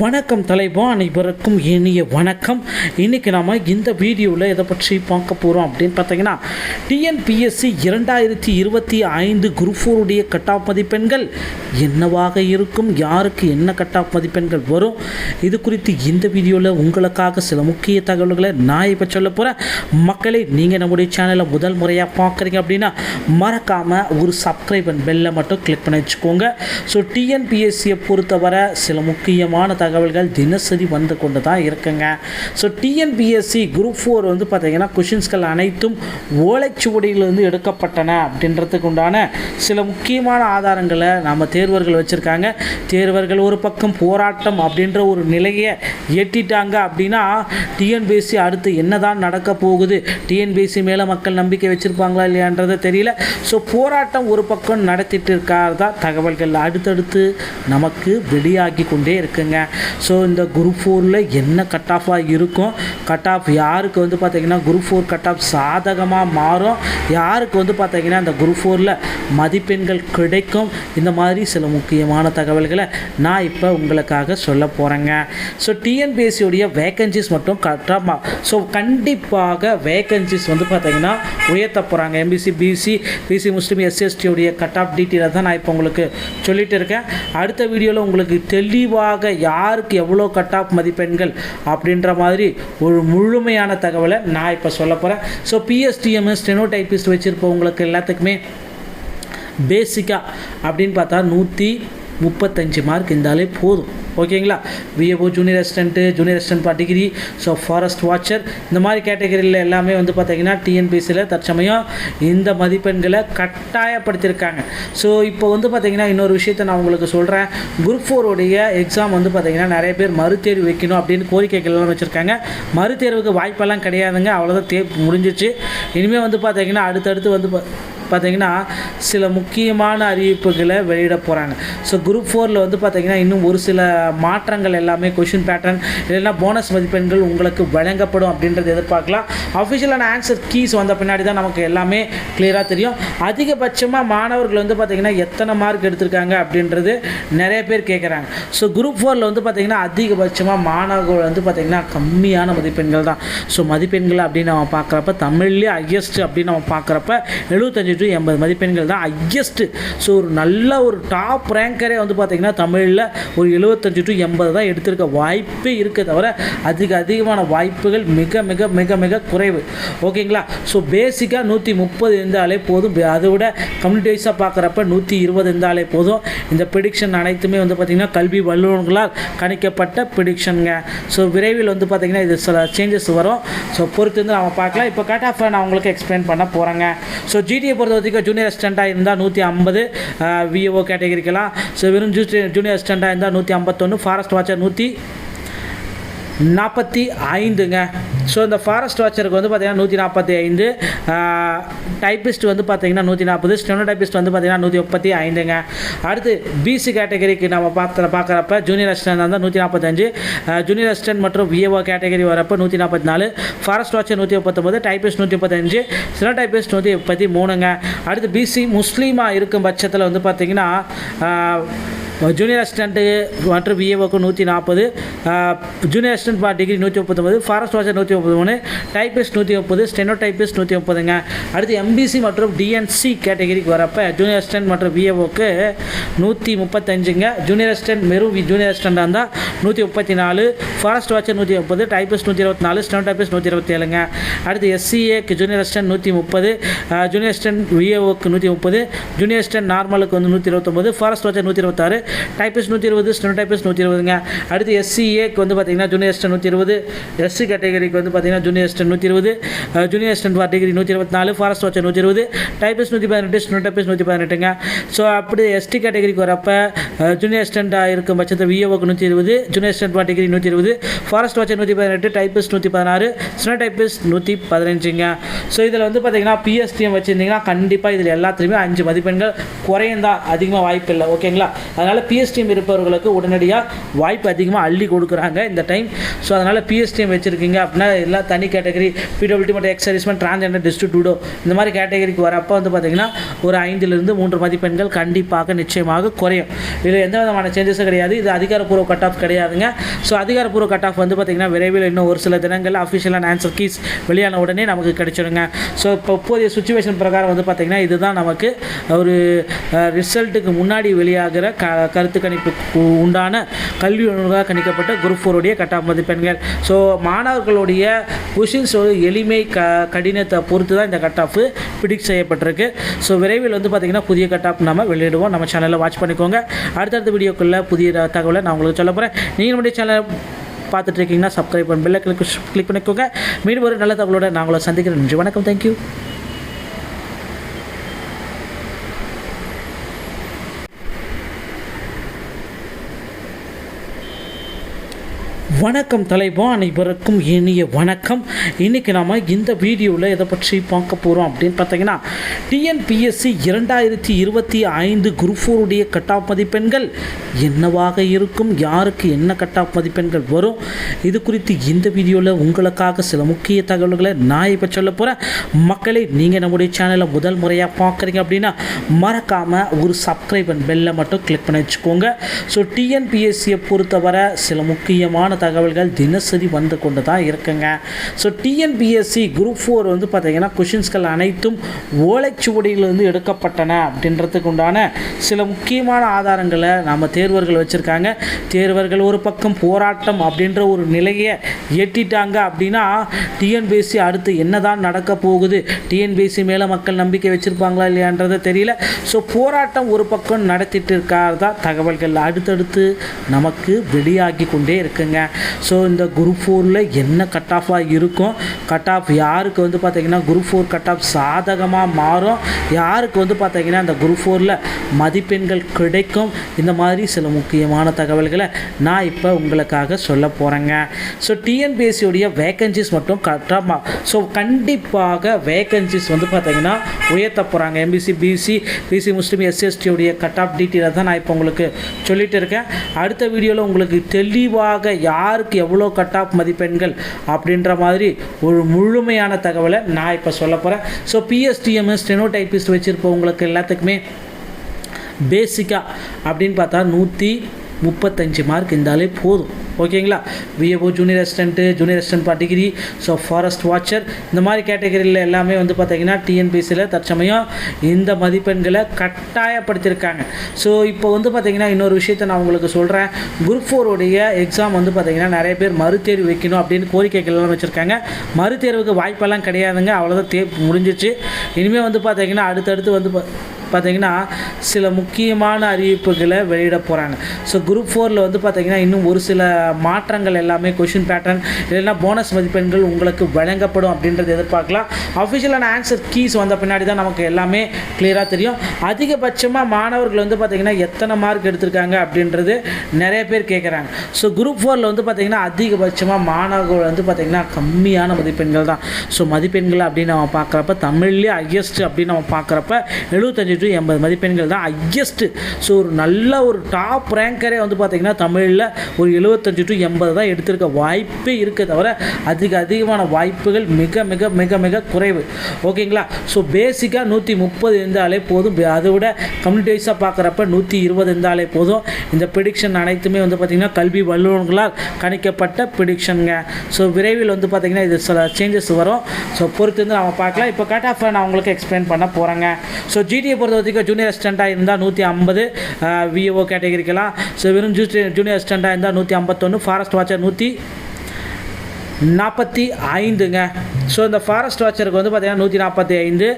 வணக்கம் தலைவா அனைவருக்கும் இனிய வணக்கம். இன்றைக்கி நாம் இந்த வீடியோவில் எதை பற்றி பார்க்க போகிறோம் அப்படின்னு பார்த்தீங்கன்னா டிஎன்பிஎஸ்சி இரண்டாயிரத்தி இருபத்தி ஐந்து குரூப் ஃபோருடைய கட் ஆஃப் மதிப்பெண்கள் என்னவாக இருக்கும்? யாருக்கு என்ன கட் ஆஃப் மதிப்பெண்கள் வரும்? இது குறித்து இந்த வீடியோவில் உங்களுக்காக சில முக்கிய தகவல்களை நான் இப்போ சொல்ல போகிறேன் மக்களை நீங்கள் நம்முடைய சேனலை முதல் முறையாக பார்க்குறீங்க அப்படின்னா மறக்காமல் ஒரு சப்ஸ்கிரைப் அண்ட் பெல்லை மட்டும் கிளிக் பண்ணி வச்சுக்கோங்க. ஸோ டிஎன்பிஎஸ்சியை பொறுத்தவரை சில முக்கியமான தகவல்கள் தினசரி வந்து கொண்டு தான் இருக்குங்க ஸோ டிஎன்பிஎஸ்சி குரூப் ஃபோர் வந்து பார்த்திங்கன்னா கொஷின்ஸ்கள் அனைத்தும் ஓலைச்சுவடியிலிருந்து எடுக்கப்பட்டன அப்படின்றதுக்கு உண்டான சில முக்கியமான ஆதாரங்களை நம்ம தேர்வர்கள் வச்சுருக்காங்க. தேர்வர்கள் ஒரு பக்கம் போராட்டம் அப்படின்ற ஒரு நிலையை எட்டிட்டாங்க அப்படின்னா டிஎன்பிஎஸ்சி அடுத்து என்னதான் நடக்க போகுது? டிஎன்பிஎஸ்சி மேலே மக்கள் நம்பிக்கை வச்சுருப்பாங்களா இல்லையான்றது தெரியல. ஸோ போராட்டம் ஒரு பக்கம் நடத்திட்டு இருக்கிறதா தகவல்கள் அடுத்தடுத்து நமக்கு வெளியாகி கொண்டே இருக்குங்க. ஸோ இந்த குரூப் ஃபோரில் என்ன கட் ஆஃபாக இருக்கும்? கட் ஆஃப் யாருக்கு வந்து பார்த்தீங்கன்னா குரூப் ஃபோர் கட் ஆஃப் சாதகமாக மாறும்? யாருக்கு வந்து பார்த்தீங்கன்னா இந்த குரூப் ஃபோரில் மதிப்பெண்கள் கிடைக்கும்? இந்த மாதிரி சில முக்கியமான தகவல்களை நான் இப்போ உங்களுக்காக சொல்ல போகிறேங்க ஸோ டிஎன்பிஎஸ்சியுடைய வேகன்சிஸ் மட்டும் கட்டாக ஸோ கண்டிப்பாக வேகன்சிஸ் வந்து பார்த்தீங்கன்னா உயர்த்த போகிறாங்க எம்பிசி பிசி பிசி முஸ்லீம் எஸ்சிஎஸ்டியுடைய கட் ஆஃப் டீட்டெயிலை தான் நான் இப்போ உங்களுக்கு சொல்லிட்டு இருக்கேன். அடுத்த வீடியோவில் உங்களுக்கு தெளிவாக யாருக்கு எவ்வளோ கட் ஆஃப் மதிப்பெண்கள் அப்படின்ற மாதிரி ஒரு முழுமையான தகவலை நான் இப்போ சொல்ல போகிறேன் ஸோ பிஎஸ்டிஎம் ஸ்டெனோடைபிஸ்ட் வச்சுருப்பவங்களுக்கு எல்லாத்துக்குமே பேசிக்காக அப்படின்னு பார்த்தா நூற்றி முப்பத்தஞ்சு மார்க் இருந்தாலே போதும். ஓகேங்களா? VAO junior assistant junior assistant degree so forest watcher இந்த மாதிரி கேட்டகரியில் எல்லாமே வந்து பார்த்தீங்கன்னா டிஎன்பிசியில் தற்சமயம் இந்த மதிப்பெண்களை கட்டாயப்படுத்தியிருக்காங்க ஸோ இப்போ வந்து பார்த்தீங்கன்னா இன்னொரு விஷயத்த நான் உங்களுக்கு சொல்கிறேன் குரூப் ஃபோருடைய எக்ஸாம் வந்து பார்த்தீங்கன்னா நிறைய பேர் மறுதேர்வு வைக்கணும் அப்படின்னு கோரிக்கைகள்லாம் வச்சுருக்காங்க. மறுதேர்வுக்கு வாய்ப்பெல்லாம் கிடையாதுங்க. அவ்வளோதான் தே முடிஞ்சிச்சு இனிமேல் வந்து பார்த்தீங்கன்னா அடுத்தடுத்து வந்து பார்த்தீங்கன்னா சில முக்கியமான அறிவிப்புகளை வெளியிட போகிறாங்க ஸோ குரூப் ஃபோரில் வந்து பார்த்தீங்கன்னா இன்னும் ஒரு சில மாற்றங்கள் எல்லாமே கொஷின் பேட்டர்ன் இல்லைன்னா போனஸ் மதிப்பெண்கள் உங்களுக்கு வழங்கப்படும் அப்படின்றது எதிர்பார்க்கலாம். அஃபிஷியலான ஆன்சர் கீஸ் வந்த பின்னாடி தான் நமக்கு எல்லாமே கிளியராக தெரியும். அதிகபட்சமாக மாணவர்கள் வந்து பார்த்தீங்கன்னா எத்தனை மார்க் எடுத்திருக்காங்க அப்படின்றது நிறைய பேர் கேட்குறாங்க ஸோ குரூப் ஃபோரில் வந்து பார்த்தீங்கன்னா அதிகபட்சமாக மாணவர்கள் வந்து பார்த்தீங்கன்னா கம்மியான மதிப்பெண்கள் தான். ஸோ மதிப்பெண்கள் அப்படின்னு நம்ம பார்க்குறப்ப தமிழ்லேயே ஹையஸ்ட் அப்படின்னு நம்ம பார்க்குறப்ப எழுபத்தஞ்சு டு எண்பது மதிப்பெண்கள் தான் ஹையஸ்ட்டு ஸோ ஒரு நல்ல ஒரு டாப் ரேங்கரே வந்து பார்த்திங்கன்னா தமிழில் ஒரு எழுபத்தஞ்சு டு எண்பது தான் எடுத்திருக்க வாய்ப்பே இருக்க தவிர அதிக அதிகமான வாய்ப்புகள் மிக மிக மிக மிக குறைவு. ஓகேங்களா? ஸோ பேசிக்காக நூற்றி முப்பது இருந்தாலே போதும். அதை விட கம்யூனிட்டி வைஸாக பார்க்குறப்ப நூற்றி இருபது இருந்தாலே போதும். இந்த ப்ரிடிக்ஷன் அனைத்துமே வந்து பார்த்திங்கன்னா கல்வி வல்லுநர்களால் கணிக்கப்பட்ட ப்ரிடிக்ஷனுங்க ஸோ விரைவில் வந்து பார்த்திங்கன்னா இது சில சேஞ்சஸ் வரும். ஸோ பொறுத்து வந்து நம்ம பார்க்கலாம். இப்போ கட் ஆஃப் நான் உங்களுக்கு எக்ஸ்பிளைன் பண்ண போகிறேங்க ஸோ ஜிடிஏ பொறுத்த வரைக்கும் ஜூனியர் அசிஸ்டண்ட்டாக இருந்தால் நூற்றி ஐம்பது விஓ கேட்டகரிக்கெல்லாம். ஸோ வெறும் ஜூனியர் அசிஸ்டண்ட்டாக இருந்தால் நூற்றி ஐம்பத்தொன்று ஃபாரஸ்ட் வாட்சர் நூற்றி நாற்பத்தி ஐந்துங்க. ஸோ இந்த ஃபாரஸ்ட் வாட்சருக்கு வந்து பார்த்திங்கன்னா நூற்றி நாற்பத்தி ஐந்து டைப்பிஸ்ட் வந்து பார்த்தீங்கன்னா நூற்றி நாற்பது ஸ்டெனோ டைப்பிஸ்ட் வந்து பார்த்தீங்கன்னா நூற்றி முப்பத்தி ஐந்துங்க அடுத்து பிசி கேட்டகரிக்கு நம்ம பார்த்து பார்க்குறப்ப ஜூனியர் அசிஸ்டன்ட் இருந்தால் நூற்றி நாற்பத்தஞ்சு ஜூனியர் அசிஸ்டன்ட் மற்றும் விஏஓ கேட்டகரி வரப்போ நூற்றி நாற்பத்தி நாலு ஃபாரஸ்ட் வாட்சர் நூற்றி முப்பத்தொம்பது டைப்பிஸ்ட் நூற்றி முப்பத்தஞ்சு ஸ்டெனோ டைப்பிஸ்ட் நூற்றி முப்பத்தி மூணுங்க அடுத்து பிசி முஸ்லீமாக இருக்கும் பட்சத்தில் வந்து பார்த்தீங்கன்னா ஜூனியர் அசிஸ்டண்ட்டு மற்றும் விஏஓக்கு நூற்றி நாற்பது ஜூனியர் அசிஸ்டன்ட் பா டிகிரி நூற்றி முப்பத்தொம்பது ஃபாரஸ்ட் வாஷர் நூற்றி முப்பது மூணு டைப்பிஸ்ட் நூற்றி முப்பது ஸ்டெனோ டைப்பிஸ்ட் நூற்றி முப்பதுங்க அடுத்து எம்பிசி மற்றும் டிஎன்சி கேட்டகரிக்கு வரப்போ ஜூனியர் அசிஸ்டன்ட் மற்றும் விஏஓக்கு நூற்றி முப்பத்தஞ்சுங்க ஜூனியர் அசிஸ்டன்ட் மெரு ஜூனியர் அசிஸ்டண்டாக இருந்தால் நூற்றி முப்பத்தி நாலு ஃபாரஸ்ட் வாட்சர் நூற்றி முப்பது டைப்பிஸ்ட் நூற்றி இருபத்தி நாலு ஸ்டெனோ டைப்பிஸ்ட் நூற்றி இருபத்தி ஏழுங்க அடுத்து எஸ்சிஏக்கு ஜூனியர் அசிஸ்டன்ட் நூற்றி முப்பது ஜூனியர் அசிஸ்டன்ட் விஏஓக்கு நூற்றி முப்பது ஜூனியர் அசிஸ்டன்ட் நார்மலுக்கு வந்து நூற்றி இருபத்தொம்பது ஃபாரஸ்ட் வாட்சர் நூற்றி இருபத்தாறு டைப்பிஸ்ட் நூற்றி இருபது ஸ்டெனோ டைப்பிஸ் நூற்றி இருபதுங்க. அடுத்து எஸ்சிஏக்கு வந்து பார்த்தீங்கன்னா ஜூனியர் அசிஸ்டன்ட் நூற்றி இருபது எஸ்சி கேட்டகரிக்கு வந்து பார்த்தீங்கன்னா ஜூனியர் அசிஸ்டன்ட் நூற்றி இருபது ஜூனியர் அசிஸ்டன்ட் டிகிரி நூற்றி இருபத்தி நாலு ஃபாரஸ்ட் வாட்சர் நூற்றி இருபது டைப்பிஸ் நூற்றி பதினெட்டு ஸ்டெனோ டைப்பிஸ் நூற்றி பதினெட்டுங்க. ஸோ அப்படி எஸ்டி கேட்டகரிக்கு வரப்ப ஜூனியர் அசிஸ்டண்ட்டாக இருக்கும் பட்சத்தில் விஏஓக்கு நூற்றி இருபது ஜூனியர் அசிஸ்டன்ட் டிகிரி நூற்றி இருபது ஃபாரஸ்ட் வாட்சர் நூற்றி பதினெட்டு டைப்பிஸ்ட் நூற்றி பதினாறு ஸ்டெனோ டைப்பிஸ்ட் நூற்றி பதினஞ்சுங்க. ஸோ இதில் வந்து பார்த்தீங்கன்னா பிஎஸ்டிஎம் வச்சுருந்தீங்கன்னா கண்டிப்பாக இதில் எல்லாத்துலேயுமே அஞ்சு மதிப்பெண்கள் குறையும் தான் அதிகமாக வாய்ப்பு இல்லை ஓகேங்களா அதனால் அதனால் பிஎஸ்டிஎம் இருப்பவர்களுக்கு உடனடியாக வாய்ப்பு அதிகமாக அள்ளி கொடுக்குறாங்க இந்த டைம் ஸோ அதனால் பிஎஸ்டிஎம் வச்சுருக்கீங்க அப்படின்னா எல்லாம் தனி கேட்டகரி பிடபிள்டி மற்றும் எக்ஸரிஸ்மெண்ட் டிரான்ஜெண்டர் டிஸ்ட்ரிபியூடோ இந்த மாதிரி கேட்டகரிக்கு வரப்போ வந்து பார்த்திங்கன்னா ஒரு ஐந்திலிருந்து மூன்று மதிப்பெண்கள் கண்டிப்பாக நிச்சயமாக குறையும். இதில் எந்த விதமான சேஞ்சஸும் கிடையாது. இது அதிகாரப்பூர்வ கட் ஆஃப் கிடையாதுங்க. ஸோ அதிகாரப்பூர்வ கட் ஆஃப் வந்து பார்த்திங்கன்னா விரைவில் இன்னும் ஒரு சில தினங்கள் அஃபிஷியலான ஆன்சர் கீஸ் வெளியான உடனே நமக்கு கிடைச்சிடுங்க ஸோ இப்போ இப்போதைய சுச்சுவேஷன் பிரகாரம் வந்து பார்த்திங்கன்னா இதுதான் நமக்கு ஒரு ரிசல்ட்டுக்கு முன்னாடி வெளியாகிற க கருத்து கணிப்பு உண்டான கல்வி ஒழுங்காக கணிக்கப்பட்ட குரூப் ஃபோருடைய கட்டாப் மதிப்பெண்கள் ஸோ மாணவர்களுடைய கொஷின்ஸ் எளிமை க கடினத்தை பொறுத்து தான் இந்த கட் ஆஃப் பிடிக் செய்யப்பட்டிருக்கு. ஸோ விரைவில் வந்து பார்த்திங்கன்னா புதிய கட் ஆஃப் நம்ம வெளியிடுவோம். நம்ம சேனலில் வாட்ச் பண்ணிக்கோங்க. அடுத்தடுத்த வீடியோக்குள்ளே புதிய தகவலை நான் உங்களுக்கு சொல்ல போகிறேன் நீங்கள் நம்முடைய சேனல் பார்த்துட்டு இருக்கீங்கன்னா சப்ஸ்கிரைப் பண்ணி பெல்லை கிளிக் கிளிக் பண்ணிக்கோங்க. மீண்டும் ஒரு நல்ல தகவலோட நான் உங்களை சந்திக்கிறேன். நன்றி வணக்கம். தேங்க்யூ வணக்கம் தலைவா அனைவருக்கும் இனிய வணக்கம். இன்றைக்கி நாம் இந்த வீடியோவில் எதை பற்றி பார்க்க போகிறோம் அப்படின்னு பார்த்தீங்கன்னா டிஎன்பிஎஸ்சி இரண்டாயிரத்தி இருபத்தி ஐந்து குரூப் ஃபோருடைய கட் ஆஃப் மதிப்பெண்கள் என்னவாக இருக்கும்? யாருக்கு என்ன கட் ஆஃப் மதிப்பெண்கள் வரும்? இது குறித்து இந்த வீடியோவில் உங்களுக்காக சில முக்கிய தகவல்களை நான் இப்போ சொல்ல போகிறேன் மக்களை நீங்கள் நம்முடைய சேனலை முதல் முறையாக பார்க்குறீங்க அப்படின்னா மறக்காமல் ஒரு சப்ஸ்கிரைப் அண்ட் பெல்லை மட்டும் கிளிக் பண்ணி வச்சுக்கோங்க. ஸோ டிஎன்பிஎஸ்சியை பொறுத்தவரை சில முக்கியமான தகவல்கள் தினசரி வந்து கொண்டு தான் இருக்குங்க ஸோ டிஎன்பிஎஸ்சி குரூப் ஃபோர் வந்து பார்த்தீங்கன்னா கொஷின்ஸ்கள் அனைத்தும் ஓலைச்சுவடியிலிருந்து எடுக்கப்பட்டன அப்படின்றதுக்கு உண்டான சில முக்கியமான ஆதாரங்களை நம்ம தேர்வர்கள் வச்சுருக்காங்க. தேர்வர்கள் ஒரு பக்கம் போராட்டம் அப்படின்ற ஒரு நிலையை எட்டிட்டாங்க அப்படின்னா டிஎன்பிஎஸ்சி அடுத்து என்னதான் நடக்க போகுது? டிஎன்பிஎஸ்சி மேலே மக்கள் நம்பிக்கை வச்சுருப்பாங்களா இல்லையான்றதை தெரியல. ஸோ போராட்டம் ஒரு பக்கம் நடத்திட்டு இருக்காதா தகவல்கள். அடுத்தடுத்து நமக்கு வெளியாகி கொண்டே இருக்குங்க. ஸோ இந்த குரூப் ஃபோரில் என்ன கட் ஆஃபாக இருக்கும்? கட் ஆஃப் யாருக்கு வந்து பார்த்தீங்கன்னா குரூப் ஃபோர் கட் ஆஃப் சாதகமாக மாறும்? யாருக்கு வந்து பார்த்தீங்கன்னா அந்த குரூப் ஃபோரில் மதிப்பெண்கள் கிடைக்கும்? இந்த மாதிரி சில முக்கியமான தகவல்களை நான் இப்போ உங்களுக்காக சொல்ல போகிறேங்க ஸோ டிஎன்பிஎஸ்சியுடைய வேகன்சிஸ் மட்டும் கட்டாக ஸோ கண்டிப்பாக வேகன்சிஸ் வந்து பார்த்தீங்கன்னா உயர்த்த போகிறாங்க எம்பிசி பிசி பிசி முஸ்லீம் எஸ்சிஎஸ்டியுடைய கட் ஆஃப் டீட்டெயிலை தான் நான் இப்போ உங்களுக்கு சொல்லிட்டு இருக்கேன். அடுத்த வீடியோவில் உங்களுக்கு தெளிவாக யாருக்கு எவ்வளோ கட் ஆஃப் மதிப்பெண்கள் அப்படின்ற மாதிரி ஒரு முழுமையான தகவலை நான் இப்போ சொல்ல போகிறேன் ஸோ பிஎஸ்டிஎம் வச்சுருப்போம் உங்களுக்கு எல்லாத்துக்குமே பேசிக்காக அப்படின்னு பார்த்தா நூற்றி முப்பத்தஞ்சு மார்க் இருந்தாலே போதும். ஓகேங்களா VAO junior assistant junior assistant பா டிகிரி ஸோ ஃபாரஸ்ட் வாட்சர் இந்த மாதிரி கேட்டகரியில் எல்லாமே வந்து பார்த்திங்கன்னா டிஎன்பிசியில் தற்சமயம் இந்த மதிப்பெண்களை கட்டாயப்படுத்தியிருக்காங்க ஸோ இப்போ வந்து பார்த்திங்கன்னா இன்னொரு விஷயத்தை நான் உங்களுக்கு சொல்கிறேன் குரூப் ஃபோருடைய எக்ஸாம் வந்து பார்த்திங்கன்னா நிறைய பேர் மறுதேர்வு வைக்கணும் அப்படின்னு கோரிக்கைகள்லாம் வச்சுருக்காங்க. மறுதேர்வுக்கு வாய்ப்பெல்லாம் கிடையாதுங்க. அவ்வளோதான் தே முடிஞ்சிச்சு இனிமேல் வந்து பார்த்திங்கன்னா அடுத்தடுத்து வந்து பார்த்தீங்கன்னா சில முக்கியமான அறிவிப்புகளை வெளியிட போகிறாங்க ஸோ குரூப் ஃபோரில் வந்து பார்த்தீங்கன்னா இன்னும் ஒரு சில மாற்றங்கள் எல்லாமே கொஷின் பேட்டர்ன் இல்லைன்னா போனஸ் மதிப்பெண்கள் உங்களுக்கு வழங்கப்படும் அப்படின்றது எதிர்பார்க்கலாம். அஃபிஷியலான ஆன்சர் கீஸ் வந்த பின்னாடி தான் நமக்கு எல்லாமே கிளியராக தெரியும். அதிகபட்சமாக மாணவர்கள் வந்து பார்த்திங்கன்னா எத்தனை மார்க் எடுத்திருக்காங்க அப்படின்றது நிறைய பேர் கேட்குறாங்க ஸோ குரூப் ஃபோரில் வந்து பார்த்திங்கன்னா அதிகபட்சமாக மாணவர்கள் வந்து பார்த்திங்கன்னா கம்மியான மதிப்பெண்கள் தான். ஸோ மதிப்பெண்கள் அப்படின்னு நம்ம பார்க்குறப்ப தமிழ்லேயே ஹையஸ்ட் அப்படின்னு நம்ம பார்க்குறப்ப எழுபத்தஞ்சு டு எண்பது மதிப்பெண்கள் தான் ஹையஸ்ட்டு ஸோ ஒரு நல்ல ஒரு டாப் ரேங்கரே வந்து பார்த்திங்கன்னா தமிழில் ஒரு எழுபத்தஞ்சு டு எண்பது தான் எடுத்திருக்க வாய்ப்பே இருக்க தவிர அதிக அதிகமான வாய்ப்புகள் மிக மிக மிக மிக குறைவு. ஓகேங்களா? ஸோ பேசிக்காக நூற்றி முப்பது இருந்தாலே போதும். அதை விட கம்யூனிட்டி வைஸாக பார்க்குறப்ப நூற்றி இருபது இருந்தாலே போதும். இந்த ப்ரிடிக்ஷன் அனைத்துமே வந்து பார்த்திங்கன்னா கல்வி வல்லுநர்களால் கணிக்கப்பட்ட ப்ரிடிக்ஷனுங்க ஸோ விரைவில் வந்து பார்த்திங்கன்னா இது சில சேஞ்சஸ் வரும். ஸோ பொறுத்து வந்து நம்ம பார்க்கலாம். இப்போ கட் ஆஃப் நான் உங்களுக்கு எக்ஸ்பிளைன் பண்ண போகிறேங்க ஸோ ஜிடிஏ பொறுத்த வரைக்கும் ஜூனியர் அசிஸ்டண்ட்டாக இருந்தால் நூற்றி ஐம்பது விஓ கேட்டகரிக்கெல்லாம் ஸோ வெறும் ஜூ- ஜூனியர் அசிஸ்டண்ட்டாக இருந்தால் நூற்றி ஐம்பத்தொன்று ஃபாரஸ்ட் வாட்சர் நூற்றி நாற்பத்தி ஐந்துங்க. ஸோ இந்த ஃபாரஸ்ட் வாட்சருக்கு வந்து பார்த்திங்கன்னா நூற்றி நாற்பத்தி ஐந்து.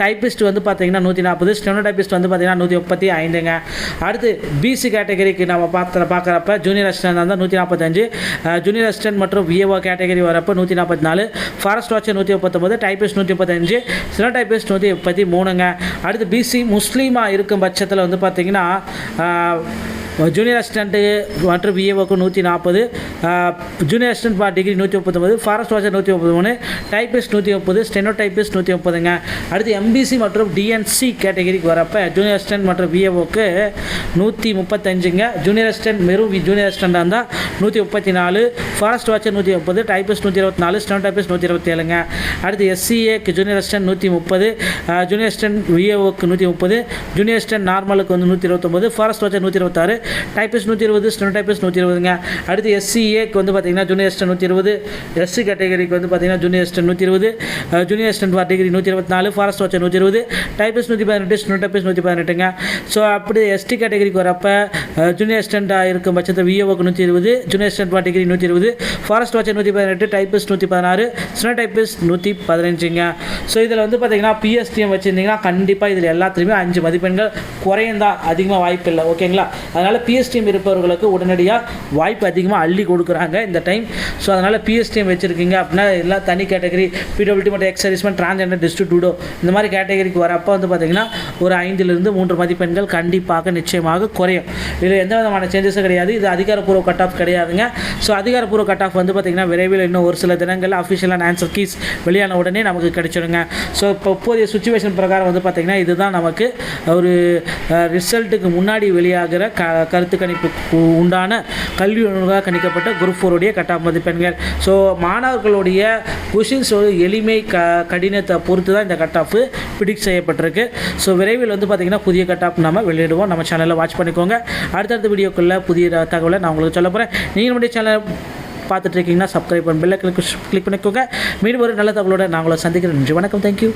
டைப்பிஸ்ட் வந்து பார்த்தீங்கன்னா நூற்றி நாற்பது ஸ்டெனோ டைப்பிஸ்ட் வந்து பார்த்தீங்கன்னா நூற்றி முப்பத்தி ஐந்துங்க. அடுத்து பிசி கேட்டகரிக்கு நம்ம பார்த்து பார்க்குறப்ப ஜூனியர் அசிஸ்டன்ட் இருந்தால் நூற்றி நாற்பத்தஞ்சு ஜூனியர் அசிஸ்டன்ட் மற்றும் விஏஓ கேட்டகரி வரப்போ நூற்றி நாற்பத்தி நாலு. ஃபாரஸ்ட் வாட்சர் நூற்றி முப்பத்தொம்பது டைப்பிஸ்ட் நூற்றி முப்பத்தஞ்சு ஸ்டெனோ டைப்பிஸ்ட் நூற்றி முப்பத்தி மூணுங்க. அடுத்து பிசி முஸ்லீமாக இருக்கும் பட்சத்தில் வந்து பார்த்தீங்கன்னா ஜூனியர் அசிஸ்டண்ட்டு மற்றும் விஏஓக்கு நூற்றி நாற்பது ஜூனியர் அசிஸ்டன்ட் பா டிகிரி நூற்றி முப்பத்தொம்பது ஃபாரஸ்ட் வாட்சர் நூற்றி முப்பது மூணு டைப்பிஸ்ட் நூற்றி முப்பது ஸ்டெனோ டைப்பிஸ்ட் நூற்றி முப்பதுங்க அடுத்து எம்பிசி மற்றும் டிஎன்சி கேட்டகரிக்கு வரப்போ ஜூனியர் அசிஸ்டன்ட் மற்றும் விஏஓக்கு நூற்றி முப்பத்தஞ்சுங்க ஜூனியர் அசிஸ்டன்ட் வெறும் ஜூனியர் அசிஸ்டண்டாக இருந்தால் நூற்றி முப்பத்தி நாலு ஃபாரஸ்ட் வாட்சர் நூற்றி முப்பது டைப்பிஸ்ட் நூற்றி இருபத்தி நாலு ஸ்டெனோ டைப்பிஸ்ட் நூற்றி இருபத்தி ஏழுங்க அடுத்து எஸ்சிஏக்கு ஜூனியர் அசிஸ்டன்ட் நூற்றி முப்பது ஜூனியர் அசிஸ்டன்ட் விஏஓக்கு நூற்றி முப்பது ஜூனியர் அசிஸ்டன்ட் நார்மலுக்கு வந்து நூற்றி இருபத்தொம்பது ஃபாரஸ்ட் வாட்சர் நூற்றி இருபத்தாறு டைப்பிஸ் நூற்றி இருபது ஸ்டெனோ டைப்பிஸ் நூற்றி இருபதுங்க. அடுத்து எஸ்சிஏக்கு வந்து பார்த்தீங்கன்னா ஜூனியர் அசிஸ்டன்ட் நூற்றி இருபது எஸ்சி கேட்டகரிக்கு வந்து பார்த்தீங்கன்னா ஜூனியர் அசிஸ்டன்ட் நூற்றி இருபது ஜூனியர் அசிஸ்டன்ட் ஃபார் டிகிரி நூற்றி இருபத்தி நாலு ஃபாரஸ்ட் வாட்சர் நூற்றி இருபது டைப்பிஸ் நூற்றி பதினெட்டு ஸ்டெனோ டைப்பிஸ் நூற்றி பதினெட்டுங்க. ஸோ அப்படி எஸ்டி கேட்டகரிக்கு வரப்போ ஜூனியர் அசிஸ்டண்ட்டாக இருக்கும் பட்சத்தில் விஓக்கு நூற்றி இருபது ஜூனியர் அசிஸ்டன்ட் ஃபார் டிகிரி நூற்றி இருபது ஃபாரஸ்ட் வாட்சர் நூற்றி பதினெட்டு டைப்பிஸ் நூற்றி பதினாறு ஸ்டெனோ டைப்பிஸ் நூற்றி பதினஞ்சுங்க. ஸோ இதில் வந்து பார்த்தீங்கன்னா பிஎஸ்டிஎம் வச்சுருந்தீங்கன்னா கண்டிப்பாக இதில் எல்லாத்துலேயுமே அஞ்சு மதிப்பெண்கள் குறையும் தான் அதிகமாக வாய்ப்பு இல்லை ஓகேங்களா அதனால் அதனால் பிஎஸ்டிஎம் இருப்பவர்களுக்கு உடனடியாக வாய்ப்பு அதிகமாக அள்ளி கொடுக்குறாங்க இந்த டைம் ஸோ அதனால் பிஎஸ்டிஎம் வச்சுருக்கீங்க அப்படின்னா எல்லாம் தனி கேட்டகரி பிடபிள்யூடி மற்றும் எக்ஸர்விஸ்மெண்ட் டிரான்ஜெண்டர் டிஸ்ட்ரிபியூடோ இந்த மாதிரி கேட்டகரிக்கு வரப்போ வந்து பார்த்தீங்கன்னா ஒரு ஐந்திலிருந்து மூன்று மதிப்பெண்கள் கண்டிப்பாக நிச்சயமாக குறையும். இதில் எந்த விதமான சேஞ்சஸும் கிடையாது. இது அதிகாரப்பூர்வ கட் ஆஃப் கிடையாதுங்க. ஸோ அதிகாரப்பூர்வ கட் ஆஃப் வந்து பார்த்திங்கன்னா விரைவில் இன்னும் ஒரு சில தினங்களில் அஃபிஷியலான ஆன்சர் கீஸ் வெளியான உடனே நமக்கு கிடைச்சிடுங்க ஸோ இப்போ இப்போதைய சுச்சுவேஷன் பிரகாரம் வந்து பார்த்திங்கன்னா இதுதான் நமக்கு ஒரு ரிசல்ட்டுக்கு முன்னாடி வெளியாகிற க கருத்து கணிப்பு உண்டான கல்வி உணர்வாக கணிக்கப்பட்ட குரூப் ஃபோருடைய கட் ஆஃப் மதிப்பெண்கள் ஸோ மாணவர்களுடைய கொஷின்ஸ் எளிமை க கடினத்தை பொறுத்து தான் இந்த கட் ஆஃப் பிடிக் செய்யப்பட்டிருக்கு. ஸோ விரைவில் வந்து பார்த்திங்கன்னா புதிய கட் ஆஃப் நம்ம வெளியிடுவோம். நம்ம சேனலில் வாட்ச் பண்ணிக்கோங்க. அடுத்தடுத்த வீடியோக்குள்ளே புதிய தகவலை நான் உங்களுக்கு சொல்ல போகிறேன் நீங்கள் நம்முடைய சேனல் பார்த்துட்டு இருக்கீங்கன்னா சப்ஸ்கிரைப் பண்ணி பெல்லை கிளிக் கிளிக் பண்ணிக்கோங்க. மீண்டும் ஒரு நல்ல தகவலோட நான் உங்களை சந்திக்கிறேன். நன்றி வணக்கம். தேங்க்யூ